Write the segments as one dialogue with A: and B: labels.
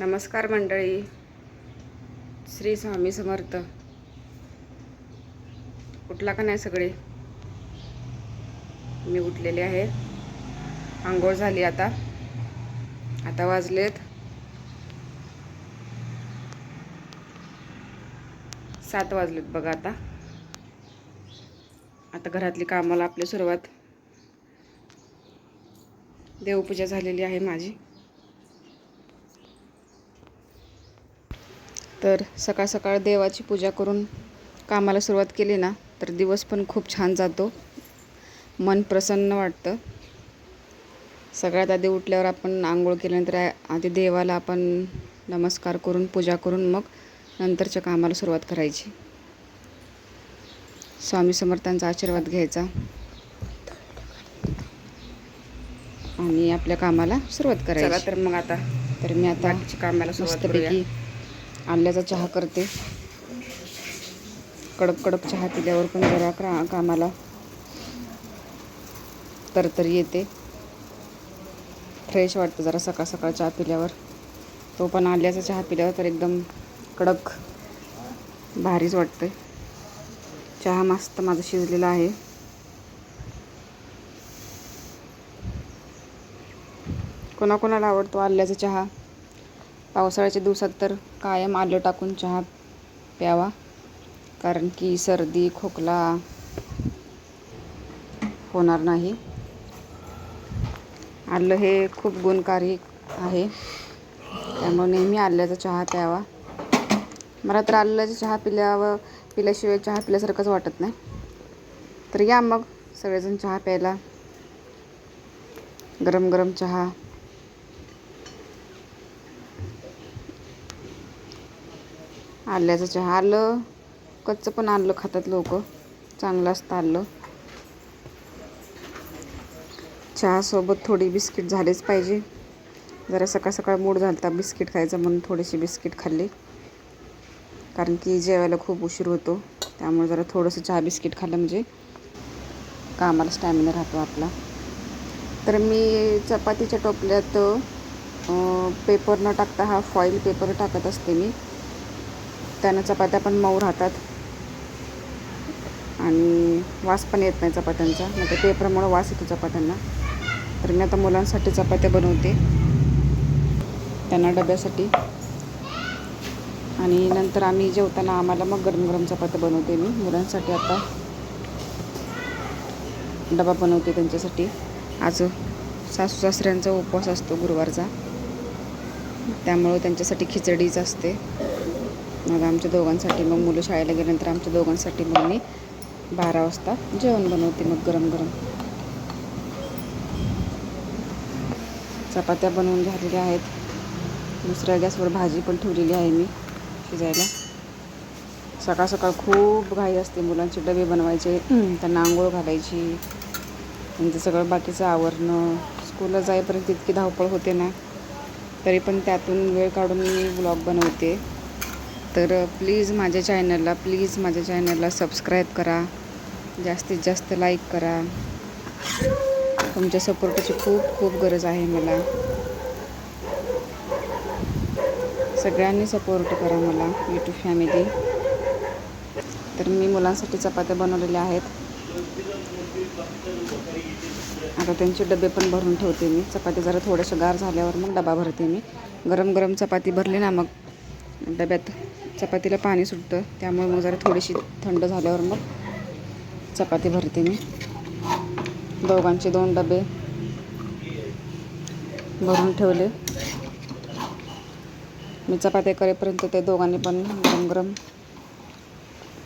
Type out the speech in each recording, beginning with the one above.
A: नमस्कार मंडळी. श्री स्वामी समर्थ. उठला का नाही सगळे? मी उठलेले आहे. आंघोळ झाली आता. आता वाजलेत. सात वाजलेत बघा आता. आता घरातली कामाला आपली सुरुवात. देवपूजा झालेली आहे माझी. तर सकाळ सकाळ देवाची पूजा करून कामाला सुरुवात केली ना तर दिवस पण खूप छान जातो. मन प्रसन्न वाटतं. सगळ्यात आधी उठल्यावर आपण आंघोळ केल्यानंतर आधी देवाला आपण नमस्कार करून पूजा करून मग नंतरच्या कामाला सुरुवात करायची. स्वामी समर्थांचा आशीर्वाद घ्यायचा. आणि आपल्या कामाला सुरुवात करायची. तर मग आता तर मी आता कामाला मस्तपैकी आल्याचा चहा करते. कडक कडक चहा पिल्यावर पण जरा क्रा कामाला तरतरी येते. फ्रेश वाटतं जरा सकाळ सकाळ चहा पिल्यावर. तो पण आल्याचा चहा पिल्यावर तर एकदम कडक भारीच वाटतं चहा मस्त माझा शिजलेला आहे. कोणाकोणाला आवडतो आल्याचा चहा? पावसाळ्याच्या दिवसात तर कायम आलं टाकून चहा प्यावा. कारण की सर्दी खोकला होणार नाही. आलं हे खूप गुणकारी आहे. त्यामुळे नेहमी आल्याचा चहा प्यावा. मला तर आल्याचा चहा पिल्यावर पिल्याशिवाय चहा पिल्यासारखंच वाटत नाही. तर या मग सगळेजण चहा प्यायला. गरम गरम चहा आल्याचं चहा आलं. कच्चं पण आणलं खातात लोक. चांगलं असतं आलं चहासोबत थोडी बिस्किट झालीच पाहिजे. जरा सकाळ सकाळ मूड झाला बिस्किट खायचं म्हणून थोडीशी बिस्किट खाल्ली. कारण की जेवायला खूप उशीर होतो. त्यामुळे जरा थोडंसं चहा बिस्किट खाल्लं म्हणजे कामाला स्टॅमिना राहतो आपला. तर मी चपातीच्या टोपल्यात पेपर न टाकता हा फॉईल पेपर टाकत असते मी. त्यानं चपात्या पण मऊ राहतात. आणि वास पण येत नाही चपात्यांचा. मग त्या पेपरमुळं वास येतो चपात्यांना. तर मी आता मुलांसाठी चपात्या बनवते. त्यांना डब्यासाठी. आणि नंतर आम्ही जेवताना आम्हाला मग गरम गरम चपात्या बनवते मी. मुलांसाठी आता डबा बनवते त्यांच्यासाठी. आज सासू सासऱ्यांचा उपवास असतो गुरुवारचा. त्यामुळं त्यांच्यासाठी खिचडीच असते. मग आमच्या दोघांसाठी मग मुलं शाळेला गेल्यानंतर आमच्या दोघांसाठी मग मी बारा वाजता जेवण बनवते मग गरम गरम. चपात्या बनवून झालेल्या आहेत. दुसऱ्या गॅसवर भाजी पण ठेवलेली आहे मी शिजायला. सकाळ सकाळ खूप घाई असते मुलांचे डबे बनवायचे त्यांना आंघोळ घालायची. त्यांचं सगळं बाकीचं आवरणं. स्कूलला जाईपर्यंत इतकी धावपळ होते ना तरी पण त्यातून वेळ काढून मी ब्लॉग बनवते. तर प्लीज माझ्या चॅनलला प्लीज माझ्या चॅनलला सबस्क्राईब करा. जास्तीत जास्त लाईक करा. तुमच्या सपोर्टाची खूप खूप गरज आहे मला. सगळ्यांनी सपोर्ट करा मला यूट्यूब फॅमिली तर मी मुलांसाठी चपात्या बनवलेल्या आहेत. आता त्यांचे डबे पण भरून ठेवते मी. चपाती जरा थोड्याशा गार झाल्यावर मग डबा भरते मी. गरम गरम चपाती भरली ना मग डब्यात चपातीला पाणी सुटतं त्यामुळे मग जरा थोडीशी थंड झाल्यावर मग चपाती भरते मी. दोघांचे दोन डबे भरून ठेवले. मी चपात्या करेपर्यंत ते दोघांनी पण गरम गरम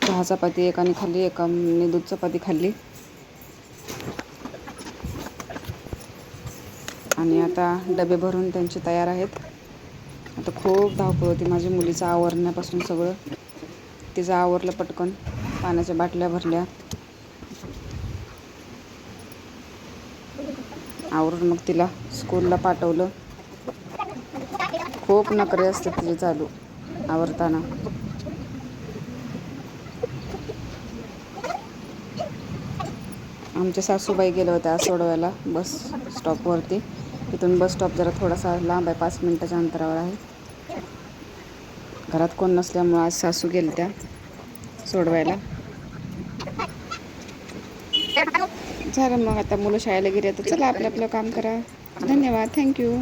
A: चहा चपाती एकाने खाल्ली एकाने दूध चपाती खाल्ली. आणि आता डबे भरून त्यांचे तयार आहेत. आता खूप धावपळ होती. माझ्या मुलीचं आवरण्यापासून सगळं. तिचं आवरलं पटकन. पाण्याच्या बाटल्या भरल्या. आवरून मग तिला स्कूलला पाठवलं. खूप नखरे असते तिचे चालू आवरताना. आमच्या सासूबाई गेल्या होत्या सोडवायला. बस स्टॉपवरती इथून बस स्टॉप जरा थोडासा लांब आहे पाच मिनटाच्या अंतरावर आहे. घरात कोण नसल्यामुळं आज सासू गेल त्या सोडवायला. झालं मग आता मुलं शाळेला गेली तर चला आपलं आपलं काम करा. धन्यवाद थँक्यू.